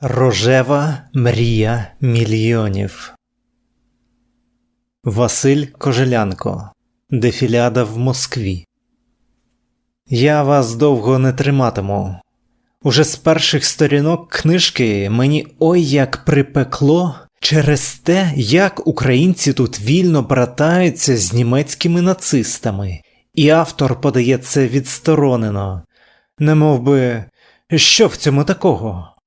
Рожева мрія мільйонів. Василь Кожелянко. Дефіляда в Москві. Я вас довго не триматиму. Уже з перших сторінок книжки мені ой як припекло через те, як українці тут вільно братаються з німецькими нацистами, і автор подає це відсторонено, немов би, що в цьому такого?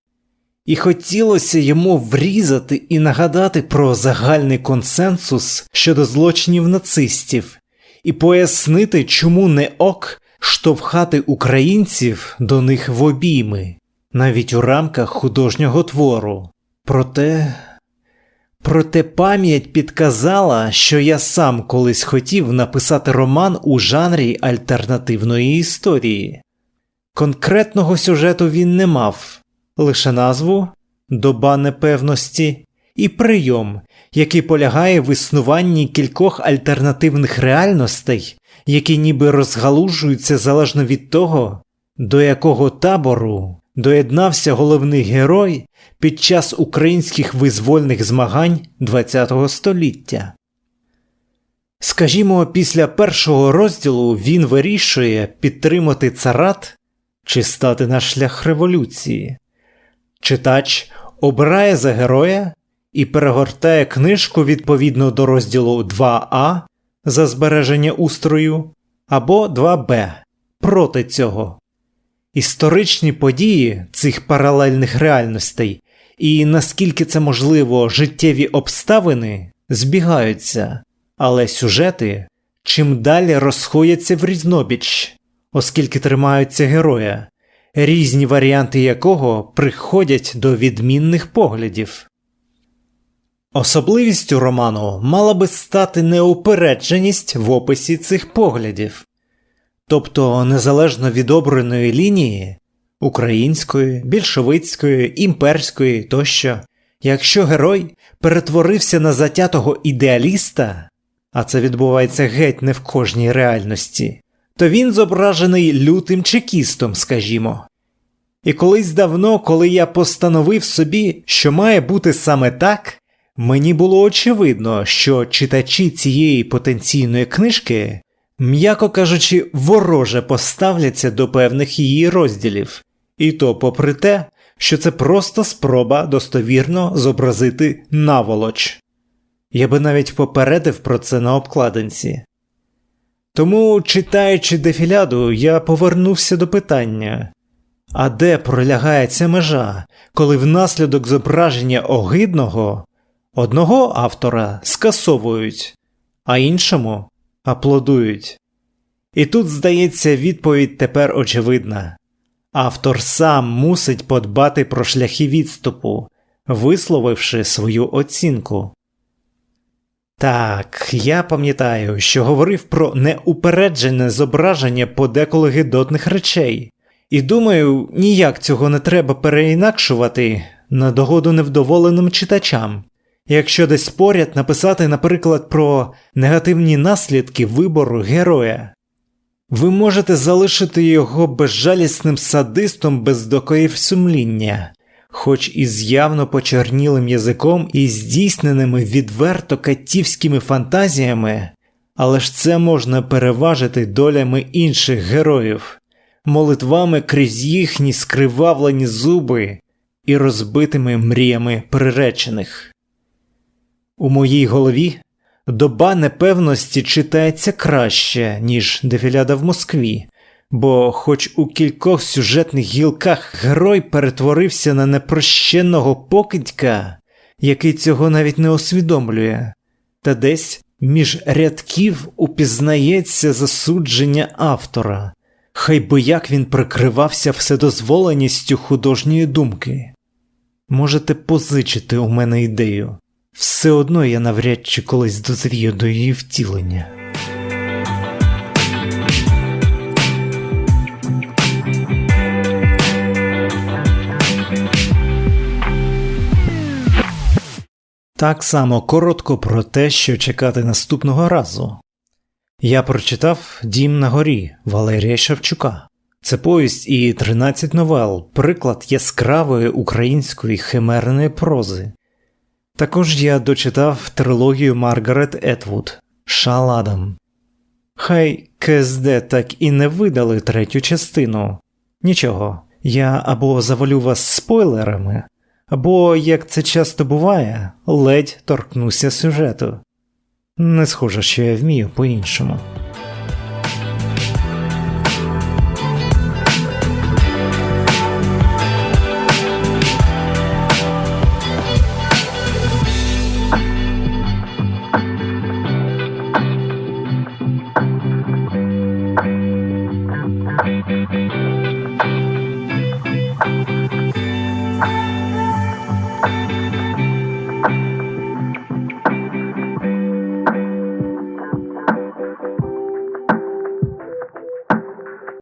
І хотілося йому врізати і нагадати про загальний консенсус щодо злочинів нацистів, і пояснити, чому не ок штовхати українців до них в обійми, навіть у рамках художнього твору. Проте. Проте пам'ять підказала, що я сам колись хотів написати роман у жанрі альтернативної історії. Конкретного сюжету він не мав лише назву, доба непевності і прийом, який полягає в існуванні кількох альтернативних реальностей, які ніби розгалужуються залежно від того, до якого табору доєднався головний герой під час українських визвольних змагань ХХ століття. Скажімо, після першого розділу він вирішує підтримати царат чи стати на шлях революції. Читач обирає за героя і перегортає книжку відповідно до розділу 2А за збереження устрою або 2Б проти цього. Історичні події цих паралельних реальностей і наскільки це можливо життєві обставини збігаються, але сюжети чим далі розходяться в різнобіч, оскільки тримаються героя різні варіанти якого приходять до відмінних поглядів. Особливістю роману мала би стати неупередженість в описі цих поглядів, тобто незалежно від обраної лінії української, більшовицької, імперської тощо, якщо герой перетворився на затятого ідеаліста, а це відбувається геть не в кожній реальності, то він зображений лютим чекістом, скажімо. І колись давно, коли я постановив собі, що має бути саме так, мені було очевидно, що читачі цієї потенційної книжки, м'яко кажучи, вороже поставляться до певних її розділів, і то попри те, що це просто спроба достовірно зобразити наволоч. Я би навіть попередив про це на обкладинці. Тому, читаючи дефіляду, я повернувся до питання а де пролягає ця межа, коли внаслідок зображення огидного одного автора скасовують, а іншому аплодують? І тут, здається, відповідь тепер очевидна автор сам мусить подбати про шляхи відступу, висловивши свою оцінку. Так, я пам'ятаю, що говорив про неупереджене зображення подеколи гидотних речей, і думаю, ніяк цього не треба переінакшувати на догоду невдоволеним читачам. Якщо десь поряд написати, наприклад, про негативні наслідки вибору героя, ви можете залишити його безжалісним садистом без докоїв сумління, хоч і з явно почернілим язиком і здійсненими відверто катівськими фантазіями, але ж це можна переважити долями інших героїв, молитвами крізь їхні скривавлені зуби і розбитими мріями приречених. У моїй голові доба непевності читається краще, ніж дефіляда в Москві, бо, хоч у кількох сюжетних гілках герой перетворився на непрощенного покидька, який цього навіть не усвідомлює, та десь між рядків упізнається засудження автора, Хай би як він прикривався вседозволеністю художньої думки. Можете позичити у мене ідею, все одно я навряд чи колись дозрію до її втілення. Так само коротко про те, що чекати наступного разу. Я прочитав Дім на горі Валерія Шевчука, Це повість і 13 новел, приклад яскравої української химерної прози. Також я дочитав трилогію Маргарет Етвуд Шаладам. Хай КСД так і не видали третю частину. Нічого, я або завалю вас спойлерами, або, як це часто буває, ледь торкнуся сюжету. Не схоже, що я вмію по-іншому.